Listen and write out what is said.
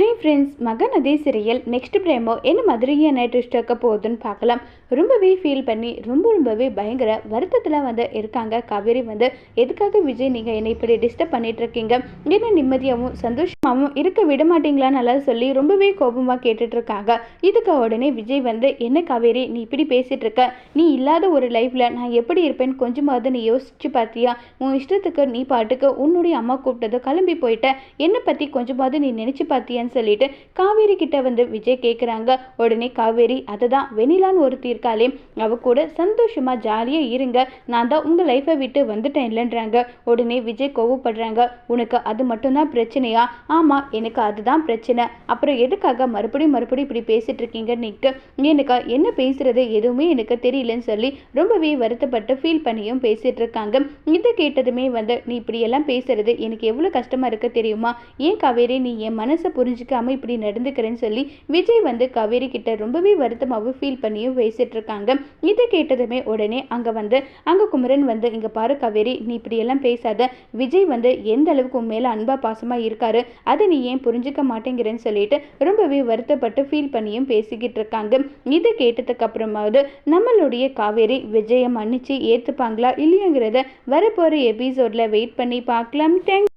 Hi friends மகன் அதே next பிரேமோ என்ன மாதிரியான ட்விஸ்ட் இருக்க போகுதுன்னு பார்க்கலாம். ரொம்பவே ஃபீல் பண்ணி ரொம்ப ரொம்பவே பயங்கர வருத்தத்தில் வந்து இருக்காங்க. காவேரி வந்து எதுக்காக விஜய் நீங்கள் என்னை இப்படி டிஸ்டர்ப் பண்ணிட்டு இருக்கீங்க? என்ன நிம்மதியாகவும் சந்தோஷமாகவும் இருக்க விட மாட்டீங்களா நல்லா சொல்லி ரொம்பவே கோபமாக கேட்டுட்டு இருக்காங்க. இதுக்கு உடனே விஜய் வந்து என்ன காவேரி நீ இப்படி பேசிட்டு இருக்க? நீ இல்லாத ஒரு லைஃப்பில் நான் எப்படி இருப்பேன்னு கொஞ்சமாவது நீ யோசிச்சு பார்த்தியா உன் இஷ்டத்துக்கு நீ பாட்டுக்கு உன்னுடைய அம்மா கூப்பிட்டது கிளம்பி போயிட்ட. என்னை பற்றி கொஞ்சமாவது நீ நினச்சி பார்த்தியான்னு சொல்லிட்டு காவேரி கிட்ட வந்து விஜய் கேட்குறாங்க உடனே காவேரி அதை தான் வெனிலான்னு ஒருத்தி இருக்காளே அவ கூட சந்தோஷமா ஜாலியாக இருங்க. நான் தான் உங்கள் லைஃப்பை விட்டு வந்துட்டேன் இல்லைன்றாங்க. உடனே விஜய் கோவப்படுறாங்க. உனக்கு அது மட்டும்தான் பிரச்சனையா? ஆமாம் எனக்கு அதுதான் பிரச்சனை. அப்புறம் எதுக்காக மறுபடியும் மறுபடியும் இப்படி பேசிட்டு இருக்கீங்க நிற்கு எனக்கு என்ன பேசுறது? எதுவுமே எனக்கு தெரியலன்னு சொல்லி ரொம்பவே வருத்தப்பட்டு ஃபீல் பண்ணியும் பேசிட்டு இருக்காங்க. இதை கேட்டதுமே வந்து நீ இப்படி எல்லாம் பேசுறது எனக்கு எவ்வளோ கஷ்டமா இருக்க தெரியுமா? ஏன் காவேரி நீ என் மனசை புரிஞ்சுக்காம இப்படி நடந்துக்கிறேன்னு சொல்லி விஜய் வந்து காவேரி கிட்ட ரொம்பவே வருத்தமாகவும் ஃபீல் பண்ணியும் பேசிட்டு இருக்காங்க. இதை கேட்டதுமே உடனே அங்கே வந்து அங்கே குமரன் வந்து இங்கே பாரு காவேரி நீ இப்படியெல்லாம் பேசாத. விஜய் வந்து எந்த அளவுக்கு உன் அன்பா பாசமாக இருக்காரு அதை நீ ஏன் புரிஞ்சுக்க மாட்டேங்கிறேன்னு சொல்லிட்டு ரொம்பவே வருத்தப்பட்டு ஃபீல் பண்ணியும் பேசிக்கிட்டு இருக்காங்க. இதை கேட்டதுக்கு அப்புறமாவது நம்மளுடைய காவேரி விஜயை மன்னிச்சு ஏற்றுப்பாங்களா இல்லையாங்கிறத வரப்போகிற எபிசோடில் வெயிட் பண்ணி பார்க்கலாம். தேங்க்